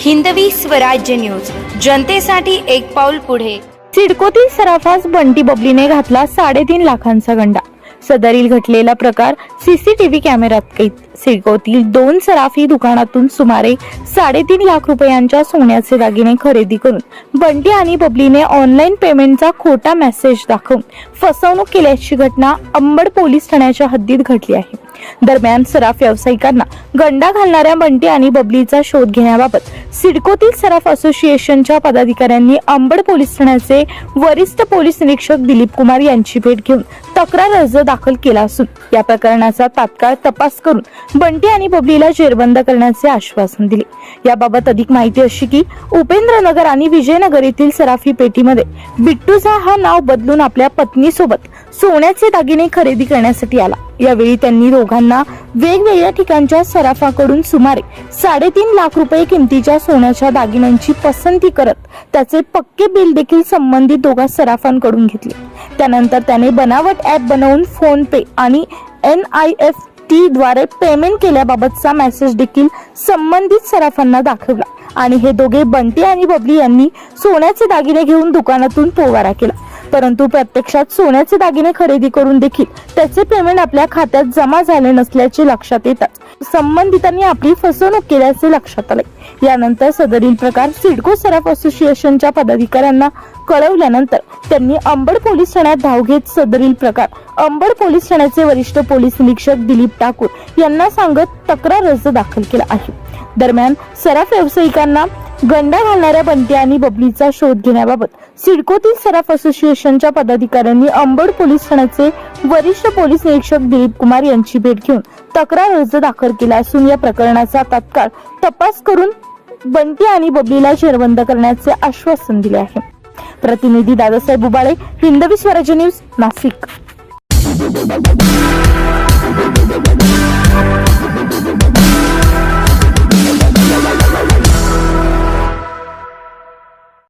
Hindavi Swarajya news. जनतेसाठी एक पाऊल पुढे. सिडकोतील सराफास बंटी बबलीने घातला साडेतीन लाखांचा गंडा. सदरील घटलेला प्रकार सीसीटीव्ही कॅमेऱ्यात कैद. सिडकोतील दोन सराफी दुकानातून सुमारे साडेतीन लाख रुपयांच्या सोन्याचे दागिने खरेदी करून बंटी आणि बबलीने ऑनलाईन पेमेंटचा खोटा मेसेज दाखवून फसवणूक केल्याची घटना अंबड पोलीस ठाण्याच्या हद्दीत घडली आहे. दरम्यान सराफ व्यावसायिकांना गंडा घालणाऱ्या बंटी आणि बबलीचा शोध घेण्याबाबत सिडकोतील सराफ असोसिएशनच्या पदाधिकाऱ्यांनी अंबड पोलीस ठाण्याचे वरिष्ठ पोलीस निरीक्षक दिलीप कुमार यांची भेट घेऊन तक्रार अर्ज दाखल केला असून या प्रकरणाचा तात्काळ तपास करून बंटी आणि बबलीला जेरबंद करण्याचे आश्वासन दिले. याबाबत अधिक माहिती अशी की उपेंद्रनगर आणि विजयनगर येथील सराफी पेटीमध्ये बिट्टूझा हा नाव बदलून आपल्या पत्नीसोबत सोन्याचे दागिने खरेदी करण्यासाठी आला. यावेळी त्यांनी दोघांना वेगवेगळ्या ठिकाणच्या सराफाकडून सुमारे साडेतीन लाख रुपये किमतीच्या सोन्याच्या दागिन्यांची पसंती करत त्याचे पक्के बिल देखील संबंधित दोघा सराफांकडून घेतले. त्यानंतर त्याने बनावट ऍप बनवून फोन पे आणि एन आय एफ टी द्वारे पेमेंट केल्याबाबतचा मेसेज देखील संबंधित सराफांना दाखवला आणि हे दोघे बंटी आणि बबली यांनी सोन्याचे दागिने घेऊन दुकानातून पोवारा केला. परंतु प्रत्यक्षात सोन्याचे दागिने खरेदी करून देखील त्याचे पेमेंट आपल्या खात्यात जमा झाले नसल्याचे लक्षात येतात. संबंधितांनी आपली फसवणूक केल्याचे लक्षात आले. यानंतर सदरील प्रकार सिडको सराफ असोसिएशनच्या पदाधिकाऱ्यांना कळवल्यानंतर त्यांनी अंबड पोलीस ठाण्यात धाव घेत सदरील प्रकार अंबड पोलीस ठाण्याचे वरिष्ठ पोलीस निरीक्षक दिलीप ठाकूर यांना सांगत तक्रार अर्ज दाखल केला आहे. दरम्यान सराफ व्यावसायिकांना गंडा घालणाऱ्या बंटी आणि बबलीचा शोध घेण्याबाबत सिडकोतील सराफ असोसिएशनच्या पदाधिकाऱ्यांनी अंबड पोलीस ठाण्याचे वरिष्ठ पोलीस निरीक्षक दिलीप कुमार यांची भेट घेऊन तक्रार अर्ज दाखल केला असून या प्रकरणाचा तत्काळ तपास करून बंटी आणि बबलीला जेरबंद करण्याचे आश्वासन दिले आहे. प्रतिनिधी दादासाहेब उबाळे हिंदवी स्वराज्य न्यूज नाशिक.